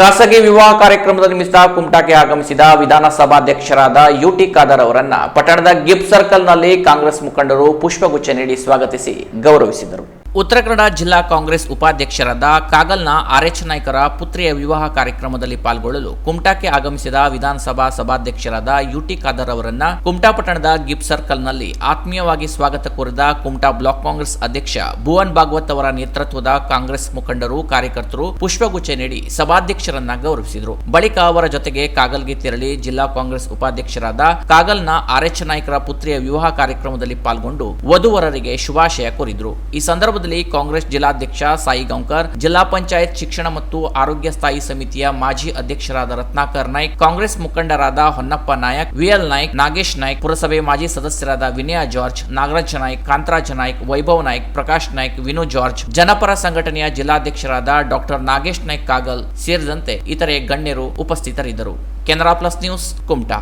ಖಾಸಗಿ ವಿವಾಹ ಕಾರ್ಯಕ್ರಮದ ನಿಮಿತ್ತ ಕುಮಟಾಕ್ಕೆ ಆಗಮಿಸಿದ ವಿಧಾನಸಭಾಧ್ಯಕ್ಷರಾದ ಯುಟಿ ಖಾದರ್ ಅವರನ್ನು ಪಟ್ಟಣದ ಗಿಫ್ಟ್ ಸರ್ಕಲ್ನಲ್ಲಿ ಕಾಂಗ್ರೆಸ್ ಮುಖಂಡರು ಪುಷ್ಪಗುಚ್ಛ ನೀಡಿ ಸ್ವಾಗತಿಸಿ ಗೌರವಿಸಿದರು. ಉತ್ತರ ಕನ್ನಡ ಜಿಲ್ಲಾ ಕಾಂಗ್ರೆಸ್ ಉಪಾಧ್ಯಕ್ಷರಾದ ಕಾಗಲ್ನ ಆರ್ಎಚ್ ನಾಯ್ಕರ ಪುತ್ರಿಯ ವಿವಾಹ ಕಾರ್ಯಕ್ರಮದಲ್ಲಿ ಪಾಲ್ಗೊಳ್ಳಲು ಕುಮಟಾಕ್ಕೆ ಆಗಮಿಸಿದ ವಿಧಾನಸಭಾ ಸಭಾಧ್ಯಕ್ಷರಾದ ಯುಟಿ ಖಾದರ್ ಅವರನ್ನ ಕುಮಟಾ ಪಟ್ಟಣದ ಗಿಫ್ಟ್ ಸರ್ಕಲ್ನಲ್ಲಿ ಆತ್ಮೀಯವಾಗಿ ಸ್ವಾಗತ ಕೋರಿದ ಕುಮಟಾ ಬ್ಲಾಕ್ ಕಾಂಗ್ರೆಸ್ ಅಧ್ಯಕ್ಷ ಭುವನ್ ಭಾಗವತ್ ಅವರ ನೇತೃತ್ವದ ಕಾಂಗ್ರೆಸ್ ಮುಖಂಡರು, ಕಾರ್ಯಕರ್ತರು ಪುಷ್ಪಗುಚ್ಛ ನೀಡಿ ಸಭಾಧ್ಯಕ್ಷರನ್ನ ಗೌರವಿಸಿದರು. ಬಳಿಕ ಅವರ ಜೊತೆಗೆ ಕಾಗಲ್ಗೆ ತೆರಳಿ ಜಿಲ್ಲಾ ಕಾಂಗ್ರೆಸ್ ಉಪಾಧ್ಯಕ್ಷರಾದ ಕಾಗಲ್ನ ಆರ್ಎಚ್ ನಾಯ್ಕರ ಪುತ್ರಿಯ ವಿವಾಹ ಕಾರ್ಯಕ್ರಮದಲ್ಲಿ ಪಾಲ್ಗೊಂಡು ವಧುವರರಿಗೆ ಶುಭಾಶಯ ಕೋರಿದ್ರು. ಈ ಸಂದರ್ಭದಲ್ಲಿ ಕಾಂಗ್ರೆಸ್ ಜಿಲ್ಲಾಧ್ಯಕ್ಷ ಸಾಯಿ ಗೌಂಕರ್ ಜಿಲ್ಲಾ ಪಂಚಾಯತ್ ಶಿಕ್ಷಣ ಮತ್ತು ಆರೋಗ್ಯ ಸ್ಥಾಯಿ ಸಮಿತಿಯ ಮಾಜಿ ಅಧ್ಯಕ್ಷರಾದ ರತ್ನಾಕರ್ ನಾಯ್ಕ್, ಕಾಂಗ್ರೆಸ್ ಮುಖಂಡರಾದ ಹೊನ್ನಪ್ಪ ನಾಯಕ್, ವಿಎಲ್ ನಾಯ್ಕ್, ನಾಗೇಶ್ ನಾಯ್ಕ್, ಪುರಸಭೆ ಮಾಜಿ ಸದಸ್ಯರಾದ ವಿನಯ ಜಾರ್ಜ್, ನಾಗರಾಜ ನಾಯ್ಕ್, ಕಾಂತರಾಜ ನಾಯ್ಕ್, ವೈಭವ್ ನಾಯ್ಕ್, ಪ್ರಕಾಶ್ ನಾಯ್ಕ್, ವಿನು ಜಾರ್ಜ್, ಜನಪರ ಸಂಘಟನೆಯ ಜಿಲ್ಲಾಧ್ಯಕ್ಷರಾದ ಡಾಕ್ಟರ್ ನಾಗೇಶ್ ನಾಯ್ಕ್ ಕಾಗಲ್ ಸೇರಿದಂತೆ ಇತರೆ ಗಣ್ಯರು ಉಪಸ್ಥಿತರಿದ್ದರು. Canara plus news Kumta.